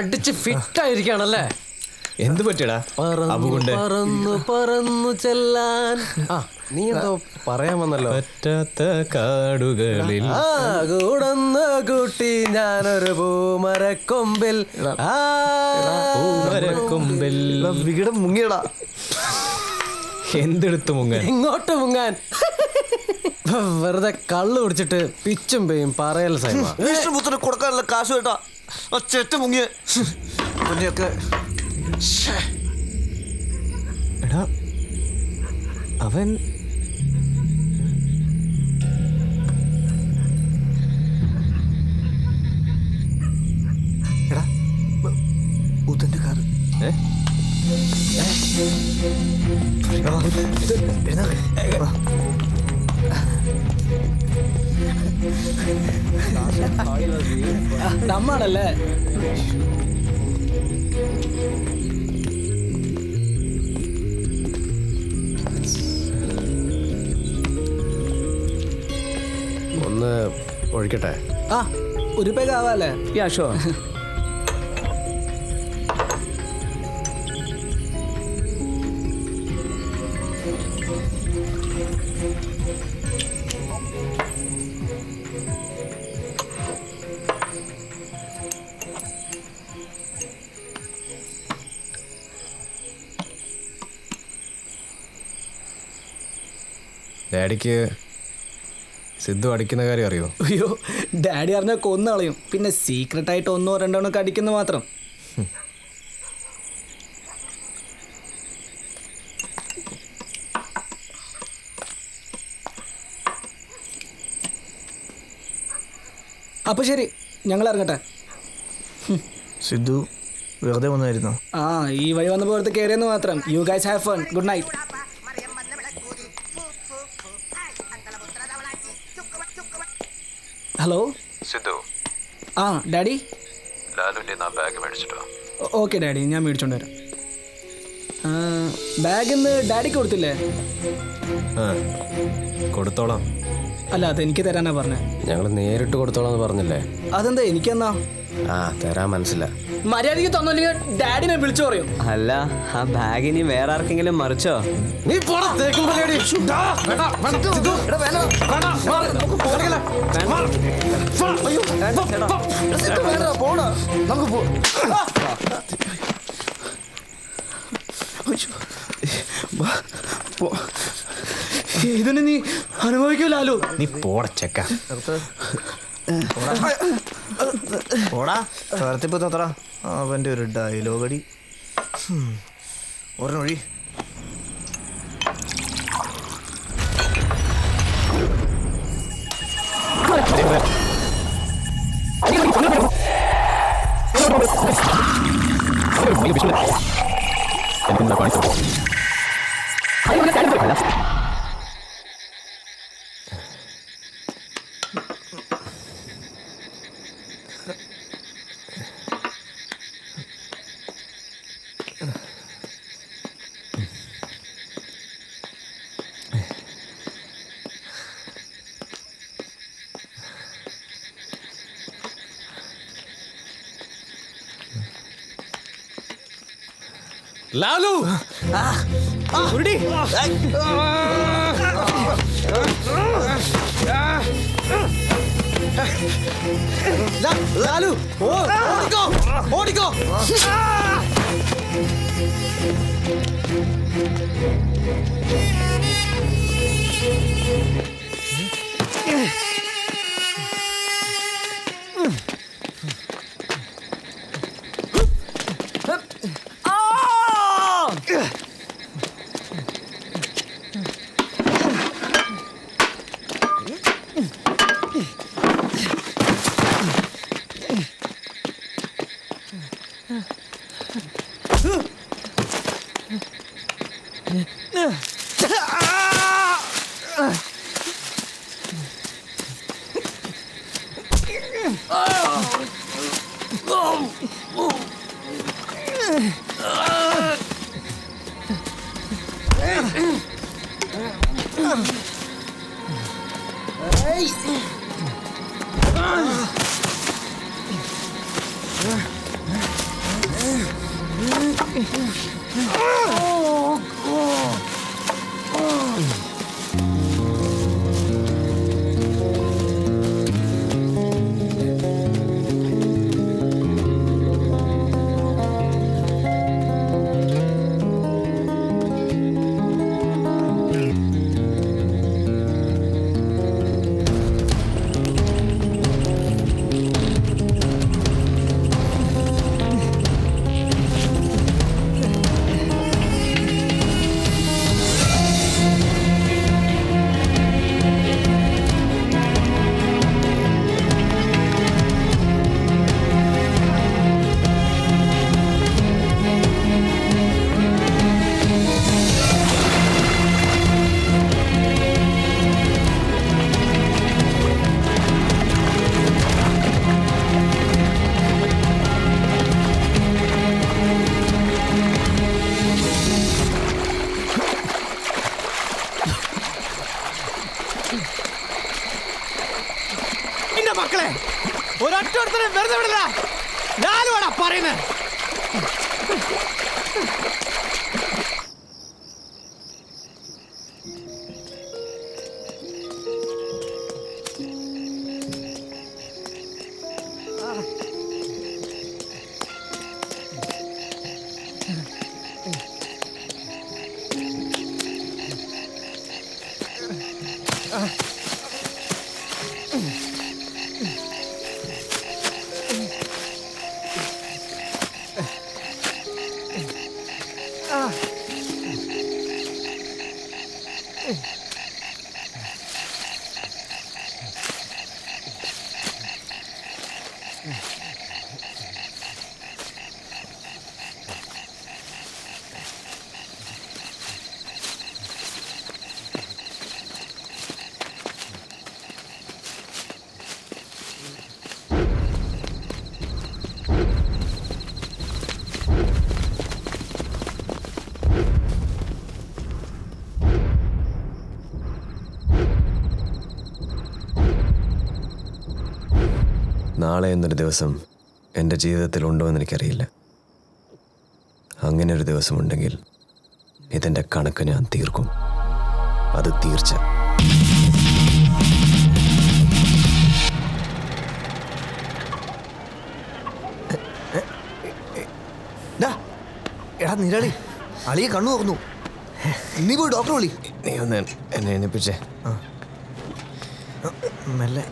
അടിച്ച് ഫിറ്റ് ആയിരിക്കാണല്ലേ എന്ത് പറ്റിയടാ? പറന്നു അബുകൊണ്ട് പറന്നു പറന്നു ചെല്ലാൻ. ആ. നീ എന്തോ പറയാൻ വന്നല്ലോ. പറ്റാത്ത കാടുകളിൽ. ആ കൂടന്ന് കൂട്ടി ഞാനൊരു പൂമരക്കൊമ്പിൽ. ആ. പൂമരക്കൊമ്പിൽ. വികടം മുങ്ങിയടാ. എന്തെടുത്തു മുങ്ങാൻ? ഇങ്ങോട്ട് മുങ്ങാൻ. വെറുതെ കള്ളു കുടിച്ചിട്ട് പിച്ചും പെയ്യും പറയൽ സൈമ. വിഷ്ണുപുത്രന് കൊടുക്കാനുള്ള കാശ് കേട്ടാ ചെറ്റ മുങ്ങിയ. മുന്നെയൊക്കെ എടാ അവൻ നമ്മാണല്ലേ ഒന്ന് ഒഴിക്കട്ടെ? ആ ഒരു പേഗാവാല്ലേ ആവാല്ലേ? Yeah, ഡാഡിക്ക് സിദ്ധു അടിക്കുന്ന കാര്യം അറിയോ? അയ്യോ ഡാഡി അറിഞ്ഞാൽ കൊന്നു കളയും പിന്നെ സീക്രട്ട് ആയിട്ട് ഒന്നോ രണ്ടോ ഒക്കെ അടിക്കുന്ന മാത്രം. അപ്പൊ ശരി ഞങ്ങൾ ഇറങ്ങട്ടെ സിദ്ധു വെറുതെ വന്നായിരുന്നു? ആ ഈ വഴി വന്ന പോലത്തെ കയറിയെന്ന് മാത്രം. You guys have fun good night hello? Sidhu ആ ഡാഡി? ലാലുവിന്റെ ആ ബാഗ് മേടിച്ചിട്ടോ. ഓക്കെ ഡാഡി ഞാൻ മേടിച്ചോണ്ട് വരാം. ബാഗ് ഇന്ന് ഡാഡിക്ക് കൊടുത്തില്ലേ? ആ കൊടുത്തോളാം. അല്ല അത് എനിക്ക് തരാനാ പറഞ്ഞത് ഞങ്ങൾ നേരിട്ട് കൊടുത്തോളാന്ന് പറഞ്ഞില്ലേ? അതെന്താ എനിക്കെന്നാ? ആ തരാൻ മനസ്സില്ല മര്യാദയ്ക്ക് തന്നില്ലെങ്കിൽ ഡാഡിനെ വിളിച്ചു പറയും? അല്ല ആ ബാഗ് ഇനി വേറെ ആർക്കെങ്കിലും മറിച്ചോ? നീ പോടാ തേക്കും ഇതിന് നീ അനുഭവിക്കൂലാലോ. നീ പോട പോടാ കറുത്തിപ്പോ ഒരു അവന്റെ ഒരു ഡയലോഗ് അടി. ഹും. ഒരെണ്ണൊഴി Lalu! Ah! Ah! Udah deh! Lalu, Ah! Ah! Ah! Lah, lalu. Oh, Odigo. Odigo. Ah! Артур! നാളെ എന്നൊരു ദിവസം എന്റെ ജീവിതത്തിൽ ഉണ്ടോ എന്ന് എനിക്കറിയില്ല. അങ്ങനെ ഒരു ദിവസമുണ്ടെങ്കിൽ ഇതിന്റെ കണക്ക് ഞാൻ തീർക്കും. അത് തീർച്ച. എടാ നിരളി അളിയെ കണ്ണു തുറന്നു. നീ പോയി ഡോക്ടർ വിളി. നീ ഒന്ന് എന്നെ എണ്ണിപ്പിച്ചേ മെല്ലെ.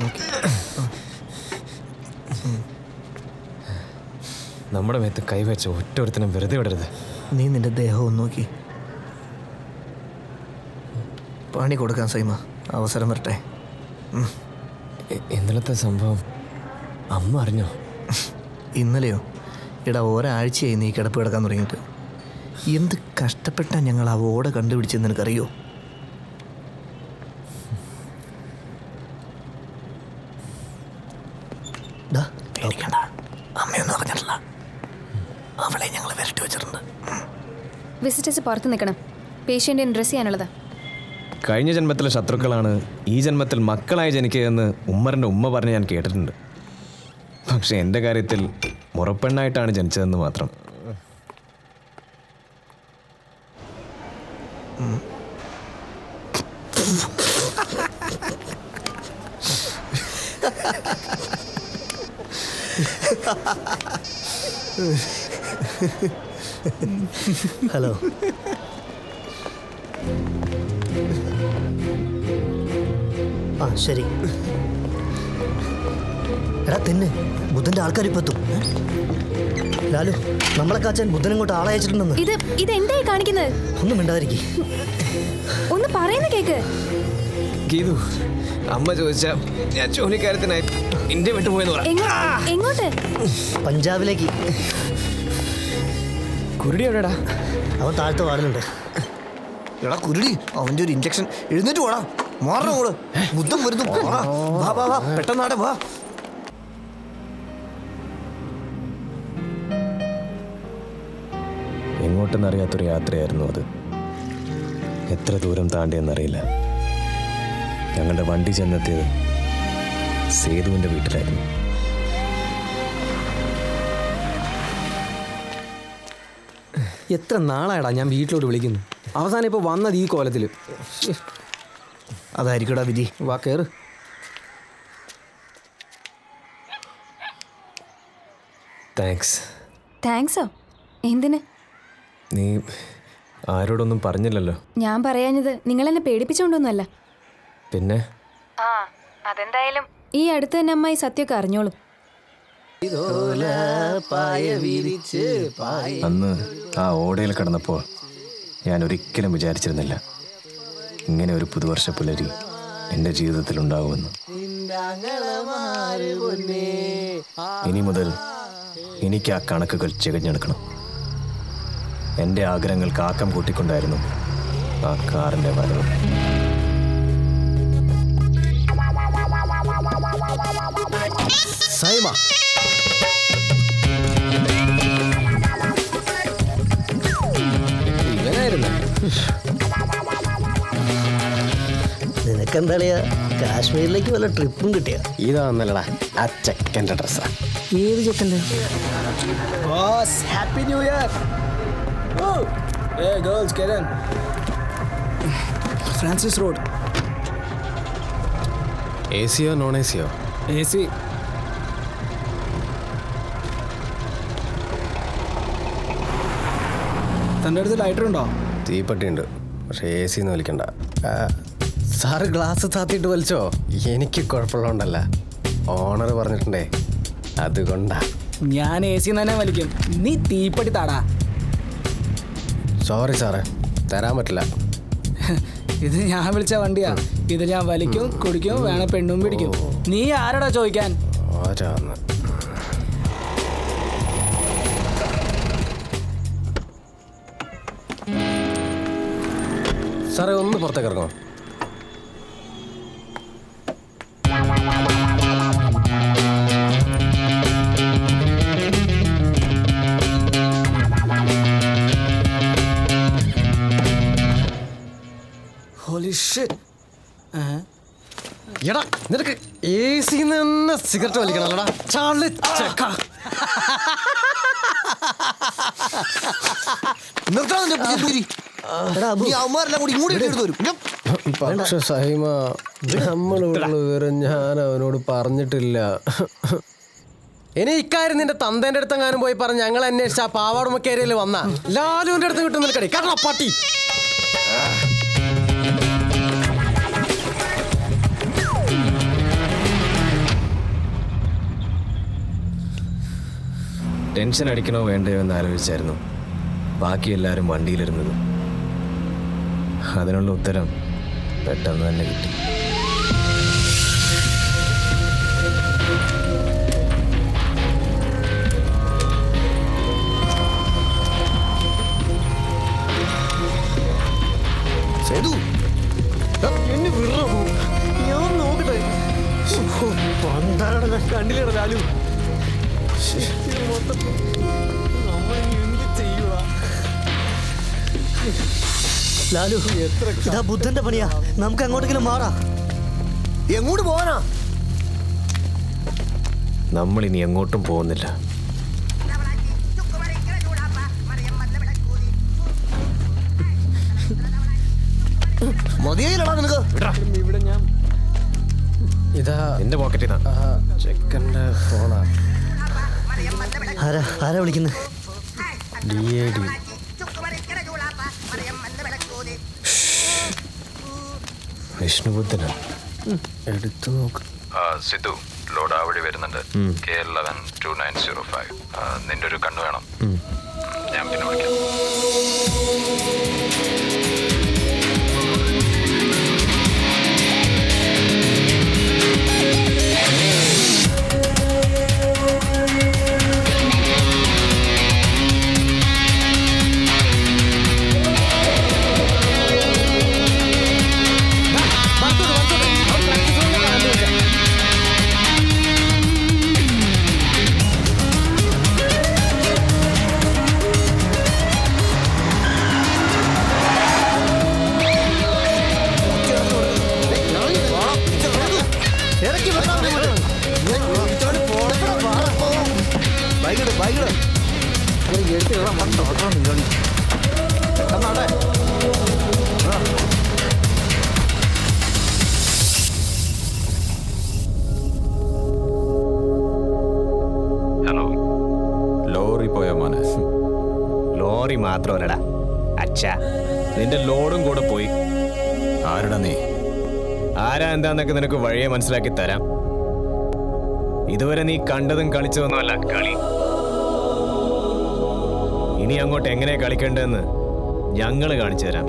നോക്കി. നമ്മുടെ മേത്ത് കൈവച്ച ഒറ്റൊരുത്തനും വെറുതെ വിടരുത്. നീ നിന്റെ ദേഹവും നോക്കി. പണി കൊടുക്കാൻ സൈമ അവസരം വരട്ടെ. ഇന്നലത്തെ സംഭവം അമ്മ അറിഞ്ഞോ? ഇന്നലെയോ? ഇടാ ഒരാഴ്ചയായി നീ കിടപ്പ് കിടക്കാൻ തുടങ്ങിയിട്ട്. എന്ത് കഷ്ടപ്പെട്ടാ ഞങ്ങൾ ആ ഓട കണ്ടുപിടിച്ചെന്ന് നിനക്കറിയോ? വിസിറ്റേഴ്സ് പുറത്ത് നിൽക്കണം. പേഷ്യന്റ് ഡ്രസ് ചെയ്യാനുള്ളത്. കഴിഞ്ഞ ജന്മത്തിലെ ശത്രുക്കളാണ് ഈ ജന്മത്തിൽ മക്കളായി ജനിക്കുകയെന്ന് ഉമ്മറിന്റെ ഉമ്മ പറഞ്ഞ് ഞാൻ കേട്ടിട്ടുണ്ട്. പക്ഷേ എന്റെ കാര്യത്തിൽ മുറപ്പെണ്ണായിട്ടാണ് ജനിച്ചതെന്ന് മാത്രം. ഹലോ ആ ശരി. എടാ തെന്ന്. ബുദ്ധന്റെ ആൾക്കാർ ഇപ്പൊ എത്തും. ലാലു നമ്മളെ കാച്ചാൻ ബുദ്ധൻ ഇങ്ങോട്ട് ആളെ അയച്ചിട്ടുണ്ടെന്ന്. ഇത് ഇത് എന്തായി കാണിക്കുന്നത്? ഒന്നും മിണ്ടാതിരിക്കും. ഒന്ന് പറയുന്ന കേക്ക്. ഗീതു അമ്മ ചോദിച്ച ഞാൻ ജോലിക്കാരത്തിനായി ഇന്ത്യ വിട്ടുപോയെന്ന് പറഞ്ഞു എങ്ങോ എങ്ങോട്ട്? പഞ്ചാബിലേക്ക്. കുരുടി എവിടെടാ? അവൻ താഴത്തെ വാടുന്നുണ്ട് എടാ കുരുടി അവന്റെ ഒരു ഇഞ്ചക്ഷൻ എഴുന്നേറ്റ് പോടാ. മാറണം കൂടെ ബുദ്ധം വരുന്നു. പോടാ. വാ വാ വാ. പെട്ടെന്നാടെ വാ. എങ്ങോട്ടെന്നറിയാത്തൊരു യാത്രയായിരുന്നു അത്. എത്ര ദൂരം താണ്ടിയെന്നറിയില്ല ഞങ്ങളുടെ വണ്ടി ചെന്നെത്തിയത് സേതുവിന്റെ വീട്ടിലായിരുന്നു. എത്ര നാളായടാ ഞാൻ വീട്ടിലോട്ട് വിളിക്കുന്നു. അവസാനം ഇപ്പോൾ വന്നത് ഈ കോലത്തിൽ അതായിരിക്കടാ വിധി. വാ കയറ് താങ്ക്സ്. താങ്ക്സോ? എന്തിന്? നീ ആരോടൊന്നും പറഞ്ഞില്ലല്ലോ. ഞാൻ പറയാഞ്ഞത് നിങ്ങൾ എന്നെ പേടിപ്പിച്ചോണ്ടൊന്നുമല്ല. പിന്നെ? ആ അതെന്തായാലും ഈ അടുത്ത് തന്നെ അമ്മായി സത്യമൊക്കെ അറിഞ്ഞോളും. അന്ന് ആ ഓടയിൽ കടന്നപ്പോൾ ഞാൻ ഒരിക്കലും വിചാരിച്ചിരുന്നില്ല ഇങ്ങനെ ഒരു പുതുവർഷ പുലരി എന്റെ ജീവിതത്തിൽ ഉണ്ടാകുമെന്ന് ഇനി മുതൽ എനിക്ക് ആ കണക്കുകൾ ചികഞ്ഞെടുക്കണം. എന്റെ ആഗ്രഹങ്ങൾക്ക് ആക്കം കൂട്ടിക്കൊണ്ടായിരുന്നു ആ കാറിന്റെ വരവ്. സൈമ നിനക്കെന്താളിയാ? കാശ്മീരിലേക്ക് വല്ല ട്രിപ്പും കിട്ടിയ? ഇതാന്നല്ലടാ ആ ചെക്കന്റെ ഡ്രസ്സാ. ഏത് ചെക്കന്റെ? Boss happy new year oh ഏ ഗേൾസ് കെരൻ ഫ്രാൻസിസ് റോഡ് എ സിയോ നോൺ എ സിയോ എ സി തന്റെ അടുത്ത് ലൈറ്റർ ഉണ്ടോ? തീപ്പെട്ടിയുണ്ട്. പക്ഷേ എ സി എന്ന് വലിക്കണ്ട. ആ, സാറ് ഗ്ലാസ് താത്തിയിട്ട് വലിച്ചോ? എനിക്ക് കുഴപ്പമുള്ളതുകൊണ്ടല്ല. ഓണർ പറഞ്ഞിട്ടുണ്ടേ അതുകൊണ്ടാ. ഞാൻ എ സി തന്നെ വലിക്കും. നീ തീപ്പട്ടി താടാ. സോറി സാറേ തരാൻ പറ്റില്ല. ഇത് ഞാൻ വിളിച്ച വണ്ടിയാ. ഇത് ഞാൻ വലിക്കും കുടിക്കും വേണം പെണ്ണും പിടിക്കും. നീ ആരോടാ ചോദിക്കാൻ? ആരാന്ന്? സാറേ ഒന്ന് പുറത്തേക്ക് ഇറങ്ങോ എടാ നിനക്ക് എ സി തന്നെ സിഗരറ്റ് വലിക്കണല്ലടാ. ചാളി ചെക്ക. നിർത്തണം. അവന്മാരെല്ലാം കൂടി ഇങ്ങോട്ട് എടുത്തു വരും. പക്ഷെ സഹിമ നമ്മളുള്ള വിവരം ഞാൻ അവനോട് പറഞ്ഞിട്ടില്ല. ഇനി ഇക്കാര്യം നിന്റെ തന്തേന്റെ അടുത്ത് അടുത്തെങ്ങാനും പോയി പറഞ്ഞു ഞങ്ങൾ അന്വേഷിച്ച ആ പാവാടുമക്കേരിയയിൽ വന്ന. ലാലുവിന്റെ അടുത്ത് കിട്ടുന്ന കടി കാരണം പട്ടി. ടെൻഷൻ അടിക്കണോ വേണ്ടയോ എന്ന് ആലോചിച്ചായിരുന്നു. ബാക്കി എല്ലാവരും വണ്ടിയിലിരുന്നത്. അതിനുള്ള ഉത്തരം പെട്ടെന്ന് തന്നെ കിട്ടി. സേതു. എന്നെ ഞാൻ പണ്ടാണ് കണ്ടില്ലട ലാലു. ലാലു ഇതാ ബുദ്ധന്റെ പണിയാ. നമുക്ക് അങ്ങോട്ടെങ്കിലും മാറാം. എങ്ങോട്ട് പോവാനാ? നമ്മൾ ഇനി എങ്ങോട്ടും പോകുന്നില്ല. മതിയായില്ലടാ നിനക്ക്. ഇതാ നിന്റെ പോക്കറ്റിൽ നിന്നാ. ആ ചെക്കന്റെ ഫോണാ. ആരാ ആരാ വിളിക്കുന്നത് ഡി എ ഡി. വിഷ്ണുബുദ്ധനാ. എടുത്തു നോക്ക്. ആ, സിദ്ധു ലോഡ് ആ വഴി വരുന്നുണ്ട്. K eleven two nine zero five നിന്റെ ഒരു കണ്ണ് വേണം. ഉം, ഞാൻ പിന്നെ വിളിക്കാം. എന്താന്നൊക്കെ നിനക്ക് വഴിയെ മനസ്സിലാക്കി തരാം. ഇതുവരെ നീ കണ്ടതും കളിച്ചതൊന്നുമല്ല കളി. ഇനി അങ്ങോട്ട് എങ്ങനെ കളിക്കേണ്ടതെന്ന് ഞങ്ങൾ കാണിച്ചു തരാം.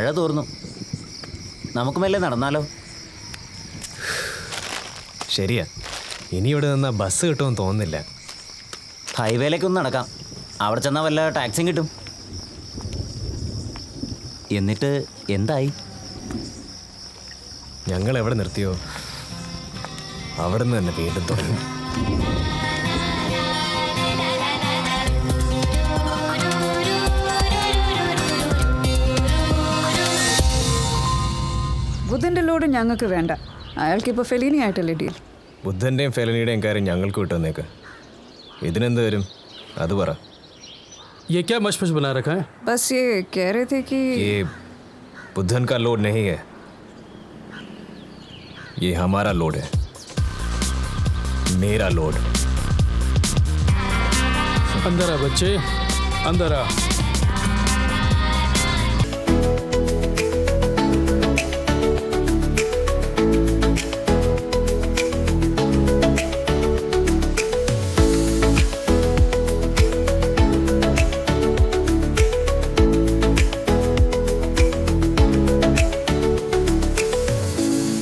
മഴ തോർന്നു. നമുക്ക് മെല്ലെ നടന്നാലോ? ശരിയാ. ഇനി ഇവിടെ നിന്നാ ബസ് കിട്ടുമെന്ന് തോന്നുന്നില്ല. ഹൈവേയിലേക്കൊന്ന് നടക്കാം. അവിടെ ചെന്നാൽ വല്ല ടാക്സിയും കിട്ടും. എന്നിട്ട് എന്തായി? ഞങ്ങൾ എവിടെ നിർത്തിയോ? അവിടെ നിന്ന് തന്നെ വീണ്ടും തുടങ്ങി. ബുദ്ധന്റെ ലോഡ് ഞങ്ങൾക്ക് വേണ്ട അയാൾക്ക് ഇപ്പോൾ ഫെലീനി ആയിട്ടല്ലേ ഡീൽ ബുദ്ധൻ്റെയും ഫെലനിയുടെയും കാര്യം ഞങ്ങൾക്ക് വിട്ടുവന്നേക്ക് ഇതിനെന്ത് വരും അത് പറ ये क्या मशमश बना रखा है बस ये कह रहे थे कि ये बुद्धन का लोड नहीं है ये हमारा लोड है मेरा लोड अंदर आ बच्चे अंदर आ